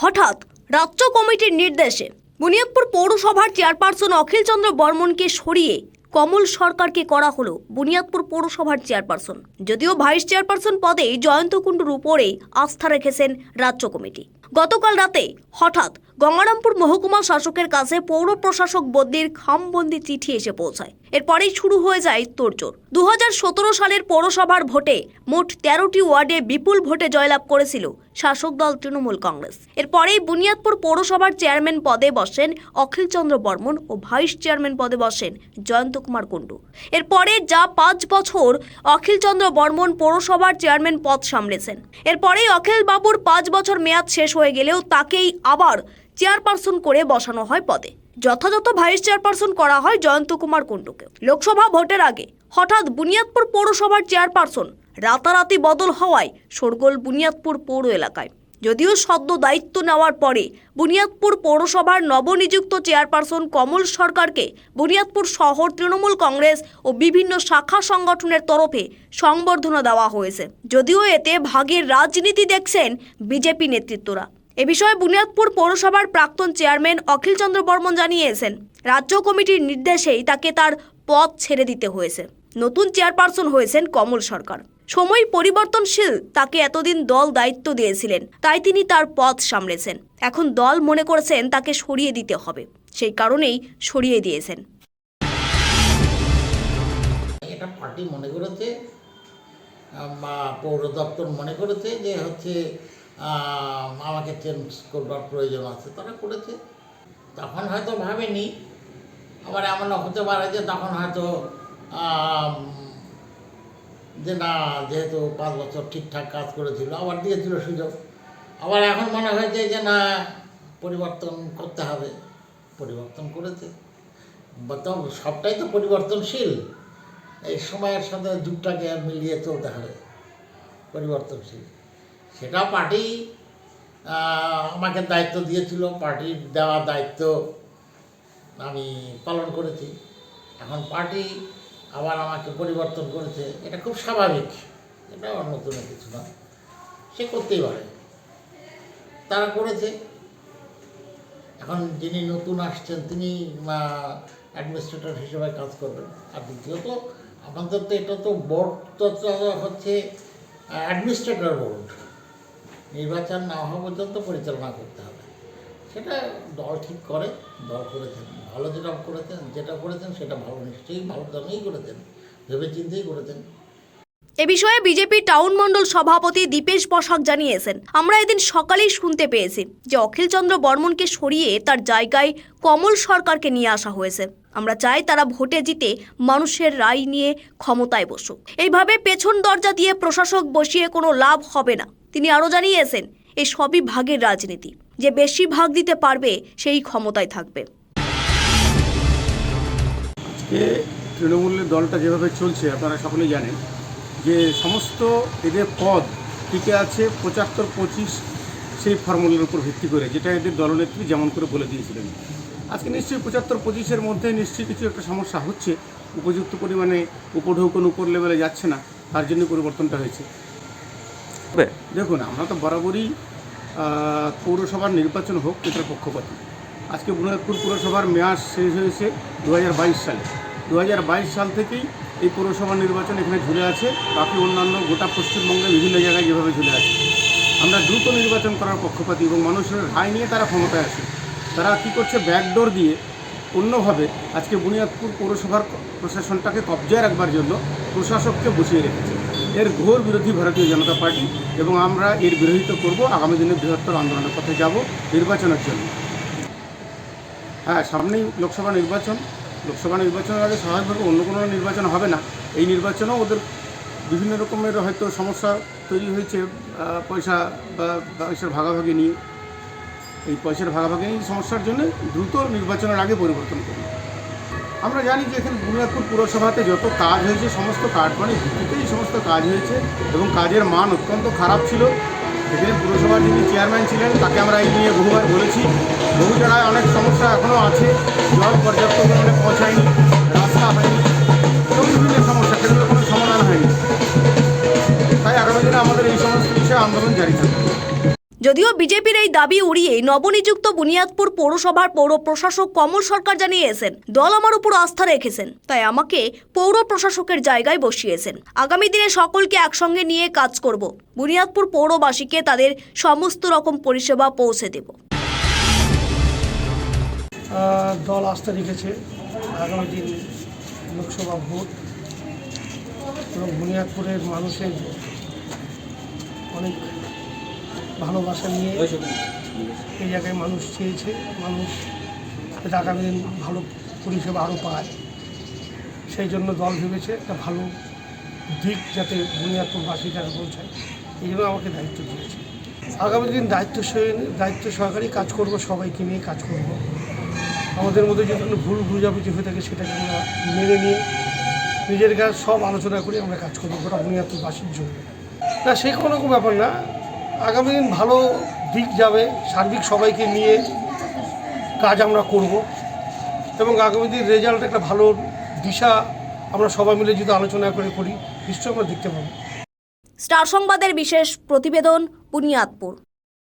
হঠাৎ রাজ্য কমিটির নির্দেশে বুনিয়াদপুর পৌরসভার চেয়ারপারসন অখিলচন্দ্র বর্মনকে সরিয়ে কমল সরকারকে করা হলো বুনিয়াদপুর পৌরসভার চেয়ারপারসন। যদিও ভাইস চেয়ারপারসন পদে জয়ন্ত কুণ্ডুর উপরেই আস্থা রেখেছেন রাজ্য কমিটি। গতকাল রাতে হঠাৎ গঙ্গারামপুর মহকুমা শাসকের কাছে পৌর প্রশাসক বদলির খামবন্দি চিঠি এসে পৌঁছায়। এরপরেই শুরু হয়ে যায় তোড়জোড়। দু সালের পৌরসভার ভোটে মোট তেরোটি ওয়ার্ডে বিপুল ভোটে জয়লাভ করেছিল শাসক দল তৃণমূল কংগ্রেস। এরপরেই বুনিয়াদপুর পৌরসভার চেয়ারম্যান পদে বসেন অখিলচন্দ্র বর্মন ও ভাইস চেয়ারম্যান পদে বসেন জয়ন্ত কুমার কুণ্ডু। এরপরে যা পাঁচ বছর অখিলচন্দ্র বর্মন পৌরসভার চেয়ারম্যান পদ সামলেছেন। এরপরেই অখিল বাবুর পাঁচ বছর মেয়াদ শেষ হয়ে গেলেও তাকেই আবার চেয়ারপারসন করে বসানো হয় পদে। যথাযথ ভাইস চেয়ারপারসন করা হয় জয়ন্ত কুমার কুণ্ডুকে লোকসভা ভোটের আগে হঠাৎ বুনিয়াদপুর পৌরসভার চেয়ারপারসন রাতারাতি বদল হওয়ায় শোরগোল বুনিয়াদপুর পৌর এলাকায়। যদিও সদ্য দায়িত্ব নেওয়ার পরে বুনিয়াদপুর পৌরসভার নবনিযুক্ত চেয়ারপারসন কমল সরকারকে বুনিয়াদপুর শহর তৃণমূল কংগ্রেস ও বিভিন্ন শাখা সংগঠনের তরফে সংবর্ধনা দেওয়া হয়েছে। যদিও এতে ভাগের রাজনীতি দেখছেন বিজেপি নেতৃত্বরা। এ বিষয়ে বুনিয়াদপুর পৌরসভার প্রাক্তন চেয়ারম্যান অখিলচন্দ্র বর্মন জানিয়েছেন, রাজ্য কমিটির নির্দেশেই তাকে তার পদ ছেড়ে দিতে হয়েছে। নতুন চেয়ারপারসন হয়েছেন কমল সরকার। সময় পরিবর্তনশীল তাকে এতদিন দল দায়িত্ব দিয়েছিলেন, তাই তিনি তার পথ সামলেছেন। এখন দল মনে করেছেন তাকে সরিয়ে দিতে হবে, সেই কারণেই সরিয়ে দিয়েছেন। এটা পার্টি মনে করেছে বা পৌর দপ্তর মনে করেছে যে হচ্ছে আমাকে চেঞ্জ করবার প্রয়োজন আছে, তারা করেছে। তখন হয়তো ভাবেনি, আবার এমন হতে পারে যে তখন হয়তো যে না, যেহেতু পাঁচ বছর ঠিকঠাক কাজ করেছিল, আবার দিয়েছিল সুযোগ। আবার এখন মনে হয়েছে যে না, পরিবর্তন করতে হবে। পরিবর্তন করেছে। বর্তমান সবটাই তো পরিবর্তনশীল। এই সময়ের সাথে যুগটাকে মিলিয়ে চলতে হবে। পরিবর্তনশীল। সেটা পার্টি আমাকে দায়িত্ব দিয়েছিল। পার্টির দেওয়া দায়িত্ব আমি পালন করেছি। এখন পার্টি আবার আমাকে পরিবর্তন করেছে, এটা খুব স্বাভাবিক। এটা আর নতুন কিছু না। সে করতেই পারে। তারা করেছে। এখন যিনি নতুন আসছেন, তিনি অ্যাডমিনিস্ট্রেটর হিসেবে কাজ করবেন। আর দ্বিতীয়ত, আমাদের তো এটা তো বোর্ড তো হচ্ছে অ্যাডমিনিস্ট্রেটর বোর্ড নির্বাচন না হওয়া পর্যন্ত পরিচালনা করতে হবে। সেটা দল ঠিক করে, দল করেছেন, ভালো যেটা করেছেন যেটা করেছেন সেটা ভালো, নিশ্চয়ই ভালো দামেই করেছেন ভেবে চিন্তেই করেছেন। এ বিষয়ে বিজেপি টাউন মণ্ডল সভাপতি দীপেশ বসাক জানিয়েছেন, আমরা এদিন সকালেই শুনতে পেয়েছি যে অখিলচন্দ্র বর্মনকে সরিয়ে তার জায়গায় কমল সরকারকে নিয়ে আসা হয়েছে। আমরা চাই তারা ভোটে জিতে মানুষের রায় নিয়ে ক্ষমতায় বসুক। এইভাবে পেছন দরজা দিয়ে প্রশাসক বসিয়ে কোনো লাভ হবে না। তিনি আরও জানিয়েছেন এই সবই ভাগের রাজনীতি। যে বেশি ভাগ দিতে পারবে সেই ক্ষমতায় থাকবে। আজকে তৃণমূলের দলটা যেভাবে চলছে আপনারা সকলেই জানেন যে সমস্ত এদের পদ টিকে আছে পঁচাত্তর পঁচিশ সেই ফর্মুলার উপর ভিত্তি করে যেটা এদের দলনেত্রী যেমন করে বলে দিয়েছিলেন। আজকে নিশ্চয়ই পঁচাত্তর পঁচিশের মধ্যে নিশ্চয়ই কিছু একটা সমস্যা হচ্ছে উপযুক্ত পরিমাণে উপঢৌকন উপর লেভেলে যাচ্ছে না তার জন্য পরিবর্তনটা হয়েছে। দেখুন আমরা তো বরাবরই পৌরসভার নির্বাচন হোক এটার পক্ষপাতী। আজকে বুনিয়াদপুর পুরসভার মেয়াদ শেষ হয়েছে দু হাজার বাইশ সালে। দু হাজার বাইশ সাল থেকেই এই পৌরসভার নির্বাচন এখানে ঝুলে আছে। বাকি অন্যান্য গোটা পশ্চিমবঙ্গে বিভিন্ন জায়গায় যেভাবে ঝুলে আছে। আমরা দ্রুত নির্বাচন করার পক্ষপাতী এবং মানুষের রায় নিয়ে তারা ক্ষমতায় আসে তারা কী করছে? ব্যাকডোর দিয়ে অন্যভাবে আজকে বুনিয়াদপুর পৌরসভার প্রশাসনটাকে কবজায় রাখবার জন্য প্রশাসককে বসিয়ে রেখেছে। এর ঘোর বিরোধী ভারতীয় জনতা পার্টি এবং আমরা এর বিরোধিতা করব, আগামী দিনে বৃহত্তর আন্দোলনের পথে যাব নির্বাচনের জন্য। হ্যাঁ সামনেই লোকসভা নির্বাচন। লোকসভা নির্বাচনের আগে স্বাভাবিকভাবে অন্য কোনো নির্বাচন হবে না। এই নির্বাচনেও ওদের বিভিন্ন রকমের হয়তো সমস্যা তৈরি হয়েছে পয়সা বা পয়সার ভাগাভাগি নিয়ে। এই পয়সার ভাগাভাগি সমস্যার জন্য দ্রুত নির্বাচনের আগে পরিবর্তন করি আমরা জানি যে এখানে বুনিয়াদপুর পুরসভাতে যত কাজ হয়েছে, সমস্ত কাঠমানি ভিত্তিতেই সমস্ত কাজ হয়েছে এবং কাজের মান অত্যন্ত খারাপ ছিল। এখানে পুরসভার যিনি চেয়ারম্যান ছিলেন, তাকে আমরা এই নিয়ে বহুবার বলেছি। বহু জায়গায় অনেক সমস্যা এখনও আছে। জল পর্যাপ্ত পরিমাণে পৌঁছায়নি, রাস্তা হয়নি। যদিও বিজেপির এই দাবি উড়িয়ে নবনিযুক্ত বুনিয়াদপুর পৌরসভার পৌর প্রশাসক কমল সরকার জানিয়েছেন, দল আমার উপর আস্থা রেখেছেন, তাই আমাকে পৌর প্রশাসকের জায়গায় বসিয়েছেন। আগামী দিনে সকলকে একসঙ্গে নিয়ে কাজ করব। বুনিয়াদপুর পৌরবাসীকে তাদের সমস্ত রকম পরিষেবা পৌঁছে দেব। দল আস্থা রেখেছে আগামী দিন লোকসভা ভোট এবং বুনিয়াদপুরের মানুষের অনেক ভালোবাসা নিয়ে এই জায়গায় মানুষ চেয়েছে, মানুষ আগামী দিন ভালো পরিষেবা আরও পায়। সেই জন্য দল ভেবেছে একটা ভালো দিক যাতে বুনিয়াদপুরবাসীর কাছে পৌঁছায়। এই জন্য আমাকে দায়িত্ব দিয়েছে। আগামী দিন দায়িত্ব দায়িত্ব সহকারী কাজ করব, সবাইকে নিয়ে কাজ করব। আমাদের মধ্যে যদি কোনো ভুল বুঝাবুঝি হয়ে থাকে সেটাকে আমরা মেনে নিয়ে নিজের কাজ সব আলোচনা করে আমরা কাজ করব গোটা বুনিয়াদপুরবাসীর জন্য। না, সে কোনো ব্যাপার না। আগামী দিন ভালো দিক যাবে, সার্বিক সবাইকে নিয়ে কাজ আমরা করব। এবং আগামী দিন রেজাল্ট একটা ভালো দিশা আমরা সবাই মিলে যদি আলোচনা করে করি, নিশ্চয়ই আমরা দেখতে পাবো। স্টার সংবাদের বিশেষ প্রতিবেদন বুনিয়াদপুর।